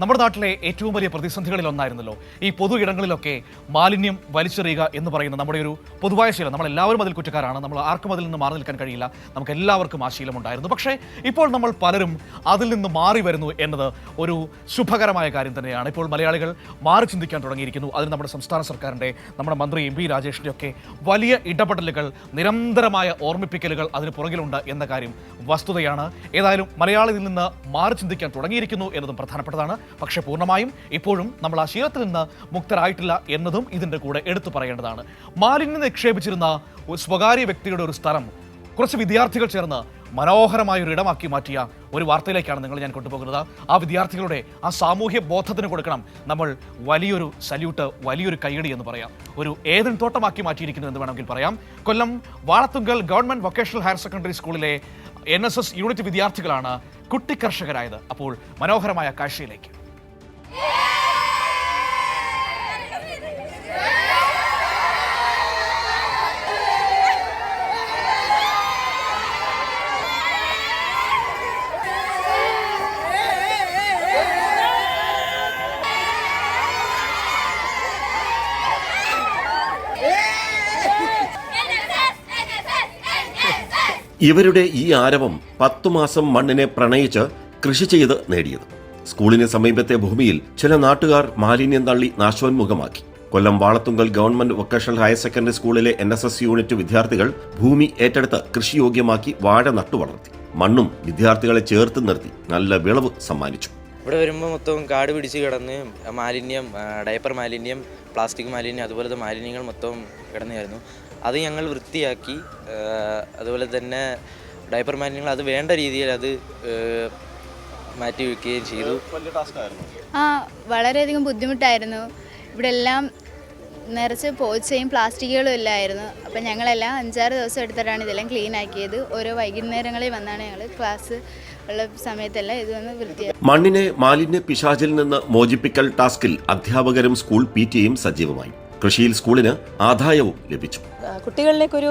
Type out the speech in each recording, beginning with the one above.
നമ്മുടെ നാട്ടിലെ ഏറ്റവും വലിയ പ്രതിസന്ധികളിൽ ഒന്നായിരുന്നല്ലോ ഈ പൊതു ഇടങ്ങളിലൊക്കെ മാലിന്യം വലിച്ചെറിയുക എന്ന് പറയുന്ന നമ്മുടെ ഒരു പൊതുവായ ശീലം. നമ്മൾ എല്ലാവരും അതിൽ കുറ്റക്കാരാണ്. നമ്മൾ ആർക്കും അതിൽ നിന്ന് മാറി നിൽക്കാൻ കഴിയില്ല. നമുക്ക് എല്ലാവർക്കും ആ ശീലമുണ്ടായിരുന്നു പക്ഷേ ഇപ്പോൾ നമ്മൾ പലരും അതിൽ നിന്ന് മാറി വരുന്നു എന്നത് ഒരു ശുഭകരമായ കാര്യം തന്നെയാണ്. ഇപ്പോൾ മലയാളികൾ മാറി ചിന്തിക്കാൻ തുടങ്ങിയിരിക്കുന്നു. അതിന് നമ്മുടെ സംസ്ഥാന സർക്കാരിന്റെ നമ്മുടെ മന്ത്രി എം പി രാജേഷിന്റെ ഒക്കെ വലിയ ഇടപെടലുകൾ നിരന്തരമായ ഓർമ്മിപ്പിക്കലുകൾ അതിന് പുറകിലുണ്ട് എന്ന കാര്യം വസ്തുതയാണ്. ഏതായാലും മലയാളിയിൽ നിന്ന് മാറി ചിന്തിക്കാൻ തുടങ്ങിയിരിക്കുന്നു എന്നതും പ്രധാനപ്പെട്ടതാണ്. പക്ഷേ പൂർണമായും ഇപ്പോഴും നമ്മൾ ആ ശീലത്തിൽ നിന്ന് മുക്തരായിട്ടില്ല എന്നതും ഇതിന്റെ കൂടെ എടുത്തു പറയേണ്ടതാണ്. മാലിന്യം നിക്ഷേപിച്ചിരുന്ന ഒരു സ്വകാര്യ വ്യക്തിയുടെ ഒരു സ്ഥലം കുറച്ച് വിദ്യാർത്ഥികൾ ചേർന്ന് മനോഹരമായ ഒരു ഇടമാക്കി മാറ്റിയ ഒരു വാർത്തയിലേക്കാണ് നിങ്ങൾ ഞാൻ കൊണ്ടുപോകുന്നത്. ആ വിദ്യാർത്ഥികളുടെ ആ സാമൂഹ്യ ബോധത്തിന് കൊടുക്കണം. നമ്മൾ വലിയൊരു സല്യൂട്ട് വലിയൊരു കൈയടി എന്ന് പറയാം. ഒരു ഏതൻ തോട്ടമാക്കി മാറ്റിയിരിക്കുന്നു എന്ന് വേണമെങ്കിൽ പറയാം. Kollam Valathungal government vocational higher secondary സ്കൂളിലെ എൻ എസ് എസ് യൂണിറ്റ് വിദ്യാർത്ഥികളാണ് കുട്ടിക്കർഷകരായത് അപ്പോൾ മനോഹരമായ കാഴ്ചയിലേക്ക്. ഇവരുടെ ഈ ആരവം പത്തു മാസം മണ്ണിനെ പ്രണയിച്ച് കൃഷി ചെയ്ത് നേടിയത്. സ്കൂളിന് സമീപത്തെ ഭൂമിയിൽ ചില നാട്ടുകാർ മാലിന്യം തള്ളി നാശോന്മുഖമാക്കി. Kollam Valathungal government vocational higher secondary സ്കൂളിലെ എൻ എസ് എസ് യൂണിറ്റ് വിദ്യാർത്ഥികൾ ഭൂമി ഏറ്റെടുത്ത് കൃഷിയോഗ്യമാക്കി വാഴ നട്ടുവളർത്തി. മണ്ണും വിദ്യാർത്ഥികളെ ചേർത്ത് നിർത്തി. നല്ല വിളവ് സമ്മാനിച്ചു. ഇവിടെ വരുമ്പോൾ മൊത്തം കാട് പിടിച്ച് കിടന്ന് മാലിന്യം ഡയപ്പർ മാലിന്യം പ്ലാസ്റ്റിക് മാലിന്യം അതുപോലത്തെ മാലിന്യങ്ങൾ മൊത്തം കിടന്നായിരുന്നു അത് ഞങ്ങൾ വൃത്തിയാക്കി അതുപോലെ തന്നെ ഡയപ്പർ മാലിന്യങ്ങൾ അത് വേണ്ട രീതിയിൽ അത് മാറ്റി വയ്ക്കുകയും ചെയ്തു. ആ വളരെയധികം ബുദ്ധിമുട്ടായിരുന്നു. ഇവിടെ എല്ലാം നിറച്ച് പോച്ചയും പ്ലാസ്റ്റിക്കുകളും ഇല്ലായിരുന്നു. അപ്പം ഞങ്ങളെല്ലാം അഞ്ചാറ് ദിവസം എടുത്തിട്ടാണ് ഇതെല്ലാം ക്ലീൻ ആക്കിയത്. ഓരോ വൈകുന്നേരങ്ങളിൽ വന്നാണ് ഞങ്ങൾ ക്ലാസ് ഉള്ള സമയത്തെല്ലാം ഇതൊന്ന് വൃത്തിയാക്കി. മണ്ണിനെ മാലിന്യ പിശാചിൽ നിന്ന് മോചിപ്പിക്കൽ ടാസ്കിൽ അധ്യാപകരും സ്കൂൾ പി ടിയും സജീവമായി. കൃഷിയിൽ സ്കൂളിന് ആദായവും ലഭിച്ചു. കുട്ടികളിലേക്കൊരു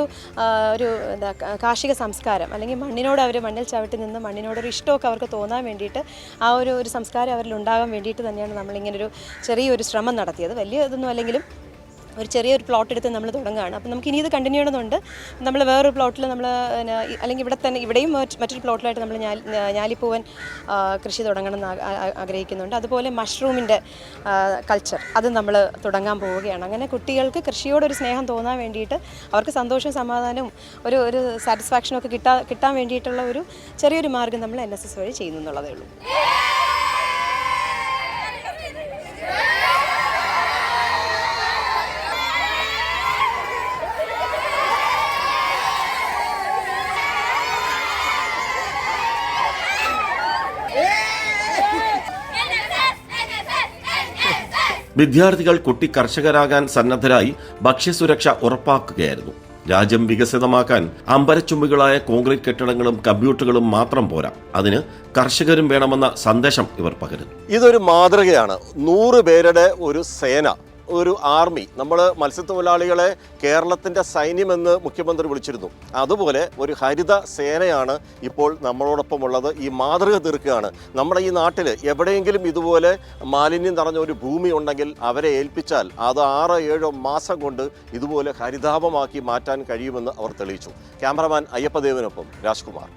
ഒരു എന്താ കാർഷിക സംസ്കാരം അല്ലെങ്കിൽ മണ്ണിനോട് അവർ മണ്ണിൽ ചവിട്ടി നിന്ന് മണ്ണിനോടൊരു ഇഷ്ടമൊക്കെ അവർക്ക് തോന്നാൻ വേണ്ടിയിട്ട് ആ ഒരു ഒരു സംസ്കാരം അവരിൽ ഉണ്ടാകാൻ വേണ്ടിയിട്ട് തന്നെയാണ് നമ്മളിങ്ങനൊരു ചെറിയൊരു ശ്രമം നടത്തിയത്. വലിയ ഇതൊന്നും അല്ലെങ്കിലും ഒരു ചെറിയൊരു പ്ലോട്ട് എടുത്ത് നമ്മൾ തുടങ്ങുകയാണ്. അപ്പോൾ നമുക്ക് ഇനി ഇത് കണ്ടിന്യൂ ചെയ്യണമെന്നുണ്ട്. നമ്മൾ വേറൊരു പ്ലോട്ടിൽ നമ്മൾ അല്ലെങ്കിൽ ഇവിടെ തന്നെ ഇവിടെയും മറ്റൊരു പ്ലോട്ടിലായിട്ട് നമ്മൾ ഞാലിപ്പൂവൻ കൃഷി തുടങ്ങണം എന്ന് ആഗ്രഹിക്കുന്നുണ്ട്. അതുപോലെ മഷ്റൂമിന്റെ കൾച്ചർ അത് നമ്മൾ തുടങ്ങാൻ പോവുകയാണ്. അങ്ങനെ കുട്ടികൾക്ക് കൃഷിയോടൊരു സ്നേഹം തോന്നാൻ വേണ്ടിയിട്ട് അവർക്ക് സന്തോഷവും സമാധാനവും ഒരു ഒരു സാറ്റിസ്ഫാക്ഷനും ഒക്കെ കിട്ടാൻ കിട്ടാൻ വേണ്ടിയിട്ടുള്ള ഒരു ചെറിയൊരു മാർഗം നമ്മൾ എൻ എസ് എസ് വഴി ചെയ്യുന്നു എന്നുള്ളതേ ഉള്ളൂ. വിദ്യാർത്ഥികൾ കുട്ടി കർഷകരാകാൻ സന്നദ്ധരായി ഭക്ഷ്യസുരക്ഷ ഉറപ്പാക്കുകയായിരുന്നു. രാജ്യം വികസിതമാക്കാൻ അമ്പരച്ചുംബികളായ കോൺക്രീറ്റ് കെട്ടിടങ്ങളും കമ്പ്യൂട്ടറുകളും മാത്രം പോരാ. അതിന് കർഷകരും വേണമെന്ന സന്ദേശം ഇവർ പകരുന്നു. ഇതൊരു മാതൃകയാണ്. നൂറ് പേരുടെ ഒരു സേന ഒരു ആർമി നമ്മൾ മത്സ്യത്തൊഴിലാളികളെ കേരളത്തിന്റെ സൈന്യമെന്ന് മുഖ്യമന്ത്രി വിളിച്ചിരുന്നു. അതുപോലെ ഒരു ഹരിത സേനയാണ് ഇപ്പോൾ നമ്മളോടൊപ്പം ഉള്ളത് ഈ മാതൃക തീർക്കുകയാണ്. നമ്മുടെ ഈ നാട്ടിൽ എവിടെയെങ്കിലും ഇതുപോലെ മാലിന്യം നിറഞ്ഞ ഒരു ഭൂമി ഉണ്ടെങ്കിൽ അവരെ ഏൽപ്പിച്ചാൽ അത് ആറ് ഏഴോ മാസം കൊണ്ട് ഇതുപോലെ ഹരിതാപമാക്കി മാറ്റാൻ കഴിയുമെന്ന് അവർ തെളിയിച്ചു. ക്യാമറമാൻ അയ്യപ്പദേവനൊപ്പം രാജ്കുമാർ.